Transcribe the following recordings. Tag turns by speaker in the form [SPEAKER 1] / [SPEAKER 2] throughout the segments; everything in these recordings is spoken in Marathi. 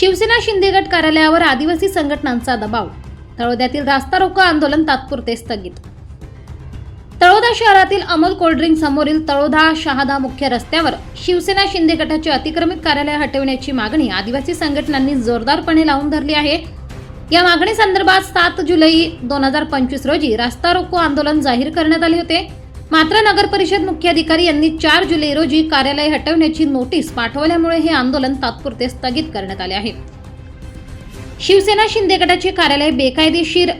[SPEAKER 1] शिवसेना शिंदे गट कार्यालयावर आदिवासी संघटनांचा दबाव. तळोद्यातील रास्ता रोको आंदोलन तात्पुरते स्थगित. तळोदा शहरातील अमोल कोल्ड्रिंक समोरील तळोदा शहादा मुख्य रस्त्यावर शिवसेना शिंदे गटाचे अतिक्रमित कार्यालय हटवण्याची मागणी आदिवासी संघटनांनी जोरदारपणे लावून धरली आहे. या मागणी संदर्भात सात जुलै दोन हजार पंचवीस रोजी रास्ता रोको आंदोलन जाहीर करण्यात आले होते. मात्र नगर परिषद मुख्याधिकारी यांनी चार जुलै रोजी कार्यालय हटवण्याची नोटीस पाठवल्यामुळे हे आंदोलन तात्पुरते स्थगित करण्यात आले आहे. शिवसेना शिंदे गटाचे कार्यालय बेकायदेशीर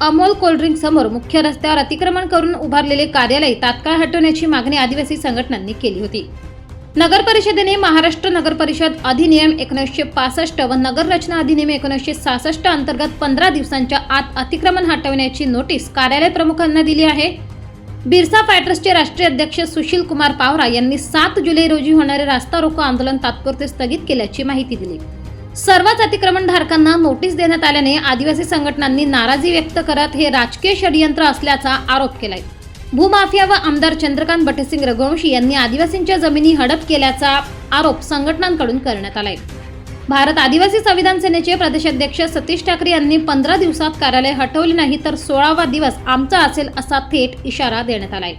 [SPEAKER 1] अमोल कोल्ड्रिंक समोर मुख्य रस्त्यावर अतिक्रमण करून उभारलेले कार्यालय तात्काळ हटवण्याची मागणी आदिवासी संघटनांनी केली होती. नगर परिषदेने महाराष्ट्र नगर परिषद अधिनियम एकोणीसशे पासष्ट व नगर रचना अधिनियम एकोणीसशे सहासष्ट अंतर्गत पंधरा दिवसांच्या आत अतिक्रमण हटवण्याची नोटीस कार्यालय प्रमुखांना दिली आहे. बिरसा फायटर्सचे राष्ट्रीय अध्यक्ष सुशील कुमार पावरा यांनी सात जुलै रोजी होणारे रास्ता रोको आंदोलन तात्पुरते स्थगित केल्याची माहिती दिली. सर्वच अतिक्रमणधारकांना नोटीस देण्यात आल्याने आदिवासी संघटनांनी नाराजी व्यक्त करत हे राजकीय षडयंत्र असल्याचा आरोप केलाय. भूमाफिया व आमदार चंद्रकांत बटेसिंग रघुवंशी यांनी आदिवासींच्या जमिनी हडप केल्याचा आरोप संघटनांकडून करण्यात आलाय. भारत आदिवासी संविधान सेनेचे प्रदेशाध्यक्ष सतीश ठाकरे यांनी पंधरा दिवसात कार्यालय हटवले नाही तर सोळावा दिवस आमचा असेल असा थेट इशारा देण्यात आलाय.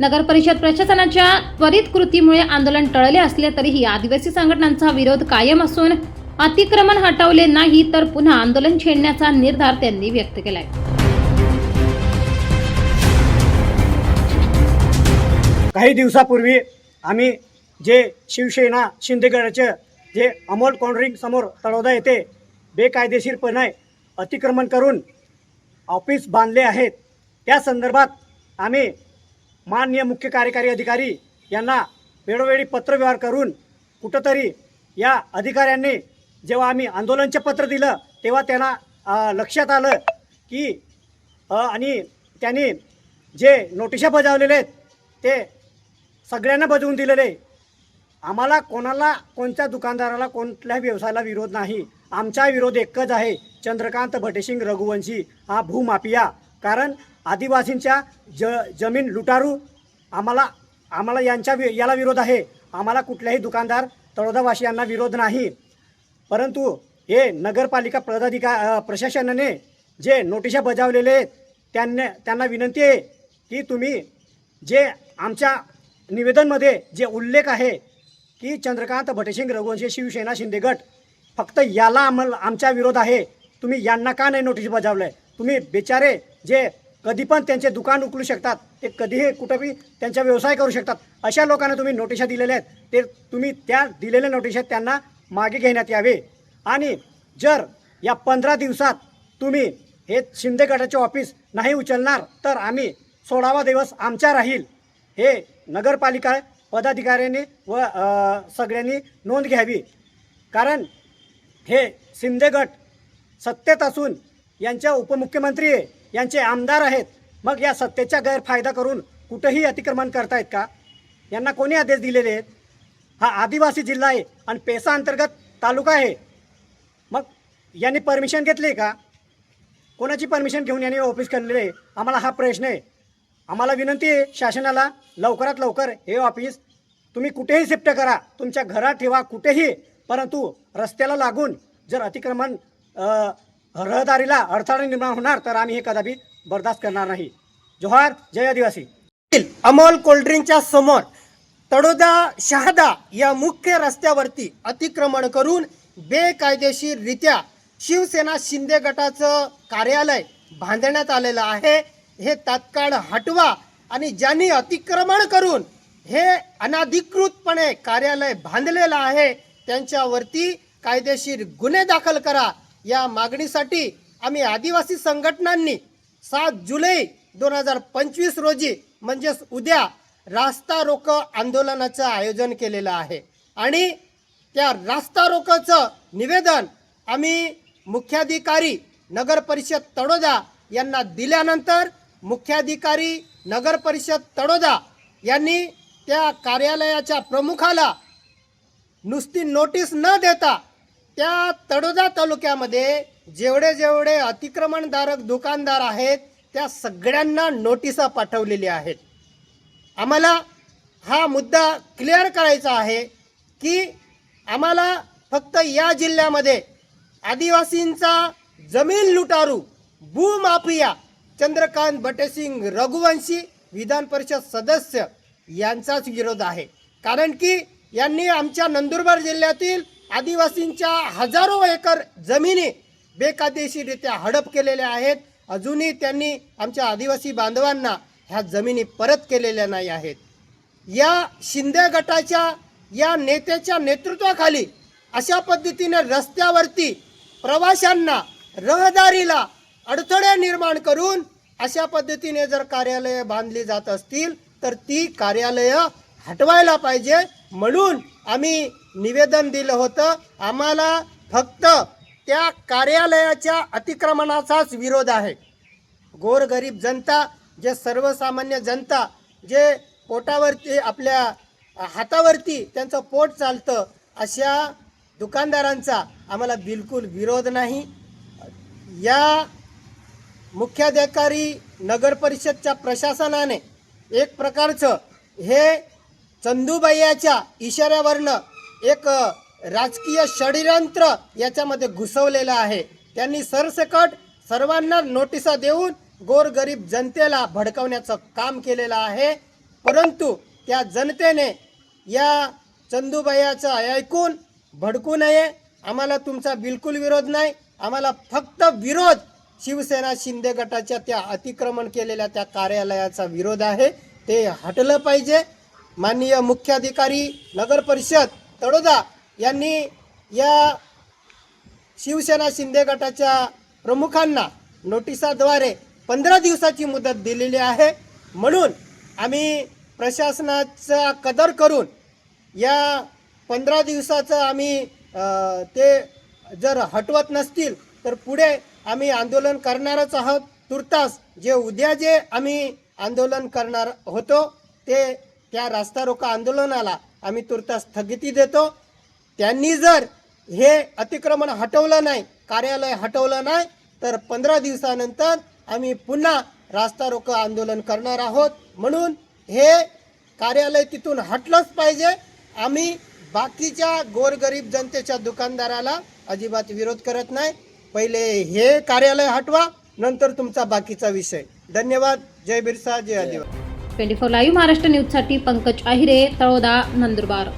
[SPEAKER 1] नगर परिषद प्रशासनाच्या त्वरित कृतीमुळे आंदोलन टळले असले तरीही आदिवासी संघटनांचा विरोध कायम असून अतिक्रमण हटवले नाही तर पुन्हा आंदोलन छेडण्याचा निर्धार त्यांनी व्यक्त केलाय.
[SPEAKER 2] काही दिवसापूर्वी आम्ही जे शिवसेना शिंदेगडाचे जे अमोल कोंडरिंग समोर तळोदा येथे बेकायदेशीरपणे अतिक्रमण करून ऑफिस बांधले आहेत. त्या संदर्भात आम्ही माननीय मुख्य कार्यकारी अधिकारी यांना वेळोवेळी पत्रव्यवहार करून कुठंतरी या अधिकाऱ्यांनी जेव्हा आम्ही आंदोलनचे पत्र दिलं तेव्हा त्यांना लक्षात आलं की आणि त्यांनी जे नोटिशा बजावलेले आहेत ते सगळ्यांना बजवून दिलेले आम्हाला कोणाला कोणत्या दुकानदाराला कोणत्याही व्यवसायाला विरोध नाही. आमचा विरोध एकच आहे चंद्रकांत भटेसिंग रघुवंशी हा भूमाफिया. कारण आदिवासींच्या ज जमीन लुटारू आम्हाला आम्हाला यांच्या वि याला विरोध आहे. आम्हाला कुठल्याही दुकानदार तळोदावासियांना विरोध नाही. परंतु हे नगरपालिका पदाधिका प्रशासनाने जे नोटिशा बजावलेले आहेत त्यांना त्यांना विनंती आहे की तुम्ही जे आमच्या निवेदनमध्ये जे उल्लेख आहे की चंद्रकांत भटसिंग रघुवंशी शिवसेना शिंदे गट फक्त याला आम्हाला आमचा विरोध आहे. तुम्ही यांना का नाही नोटीस बजावलं आहे तुम्ही बेचारे जे कधी पण त्यांचे दुकान उकलू शकतात ते कधीही कुठंही त्यांचा व्यवसाय करू शकतात अशा लोकांना तुम्ही नोटिशा दिलेल्या आहेत. ते तुम्ही त्या दिलेल्या नोटिशा त्यांना मागे घेण्यात यावे. आणि जर या पंधरा दिवसात तुम्ही हे शिंदे गटाचे ऑफिस नाही उचलणार तर आम्ही सोळावा दिवस आमचा राहील. हे नगरपालिका पदाधिकाऱ्यांनी व सगळ्यांनी नोंद घ्यावी. कारण हे शिंदे गट सत्तेत असून यांच्या उपमुख्यमंत्री आहे यांचे आमदार आहेत. मग या सत्तेचा गैरफायदा करून कुठंही अतिक्रमण करतायत का? यांना कोणी आदेश दिलेले आहेत? हा आदिवासी जिल्हा आहे आणि पेसा अंतर्गत तालुका आहे. मग यांनी परमिशन घेतली का? कोणाची परमिशन घेऊन यांनी ऑफिस केलेले आहे? आम्हाला हा प्रश्न आहे. आम्हाला विनंती आहे शासनाला लवकरात लवकर हे ऑफिस तुम्ही कुठेही शिफ्ट करा तुमच्या घरात ठेवा कुठेही परंतु रस्त्याला लागून जर अतिक्रमण रहदारीला अडथळा निर्माण होणार तर आम्ही हे कदापि बर्दास्त करणार नाही. जोहार जय आदिवासी.
[SPEAKER 3] अमोल कोल्ड्रिंकच्या समोर तडोदा शहादा या मुख्य रस्त्यावरती अतिक्रमण करून बेकायदेशीररित्या शिवसेना शिंदे गटाचं कार्यालय बांधण्यात आलेलं आहे. हे तात्काळ हटवा आणि ज्यांनी अतिक्रमण करून हे अनाधिकृतपणे कार्यालय बांधलेलं आहे त्यांच्यावरती कायदेशीर गुन्हे दाखल करा. या मागणीसाठी आम्ही आदिवासी संघटनांनी सात जुलै दोन हजार पंचवीस रोजी म्हणजेच उद्या रास्ता रोको आंदोलनाचं आयोजन केलेलं आहे. आणि त्या रास्ता रोकोचं निवेदन आम्ही मुख्याधिकारी नगर परिषद तळोदा यांना दिल्यानंतर मुख्याधिकारी नगर परिषद तळोदा यांनी त्या कार्यालयाच्या प्रमुखाला नुसती नोटीस न देता त्या तळोदा तालुक्यामध्ये जेवढे जेवढे अतिक्रमणधारक दुकानदार आहेत त्या सगळ्यांना नोटिसा पाठवलेल्या आहेत. आम्हाला हा मुद्दा क्लिअर करायचा आहे की आम्हाला फक्त या जिल्ह्यामध्ये आदिवासींचा जमीन लुटारू भूमाफिया चंद्रकांत बटेसिंग रघुवंशी विधान परिषद सदस्य यांचाच विरोध आहे. कारण की यांनी आमच्या नंदुरबार जिल्ह्यातील आदिवासींच्या हजारो एकर जमिनी बेकायदेशीररित्या हडप केलेल्या आहेत. अजूनही त्यांनी आमच्या आदिवासी बांधवांना ह्या जमिनी परत केलेल्या नाही आहेत. या शिंदे गटाच्या या नेत्याच्या नेतृत्वाखाली अशा पद्धतीने रस्त्यावरती प्रवाशांना रहदारीला अडथळे निर्माण करून अशा पद्धतीने जर कार्यालयं बांधली जात असतील तर ती कार्यालयं हटवायला पाहिजे. म्हणून आम्ही निवेदन दिलं होतं आम्हाला फक्त त्या कार्यालयाच्या अतिक्रमणाचाच विरोध आहे. गोरगरीब जनता जे सर्वसामान्य जनता जे पोटावरती आपल्या हातावरती त्यांचं पोट चालतं अशा दुकानदारांचा आम्हाला बिलकुल विरोध नाही. या मुख्याधिकारी नगर परिषदच्या प्रशासनाने एक प्रकारचं हे चंदूबाईच्या इशाऱ्यावरनं एक राजकीय षडयंत्र याच्यामध्ये घुसवलेलं आहे. त्यांनी सरसकट सर्वांना नोटिसा देऊन गोरगरीब जनतेला भडकवण्याचं काम केलेलं आहे. परंतु त्या जनतेने या चंदूबाईचं ऐकून भडकू नये. आम्हाला तुमचा बिलकुल विरोध नाही. आम्हाला फक्त विरोध शिवसेना शिंदे गटाच्या त्या अतिक्रमण केलेल्या त्या कार्यालयाचा विरोध आहे. ते हटलं पाहिजे. माननीय मुख्याधिकारी नगर परिषद तळोदा यांनी या शिवसेना शिंदे गटाच्या प्रमुखांना नोटिसाद्वारे पंधरा दिवसाची मुदत दिलेली आहे. म्हणून आम्ही प्रशासनाचा कदर करून या पंधरा दिवसाचं आम्ही ते जर हटवत नसतील तर पुढे आम्ही आंदोलन करणारच आहोत. तुर्तास जे उद्या जे आम्ही आंदोलन करणार होतो ते त्या रास्ता रोका आंदोलनाला आम्ही तुर्तास स्थगिती देतो. त्यांनी जर हे अतिक्रमण हटवलं नाही कार्यालय हटवलं नाही तर पंधरा दिवसानंतर आम्ही पुन्हा रास्ता रोको आंदोलन करणार आहोत. म्हणून हे कार्यालय तिथून हटलंच पाहिजे. आम्ही बाकीच्या गोरगरीब जनतेच्या दुकानदाराला अजिबात विरोध करत नाही. पहिले हे कार्यालय हटवा नंतर तुमचा बाकीचा विषय. धन्यवाद. जय बिरसा जय आदिवासी.
[SPEAKER 1] ट्वेंटी फोर लाईव्ह महाराष्ट्र न्यूजसाठी पंकज आहिरे तळोदा नंदुरबार.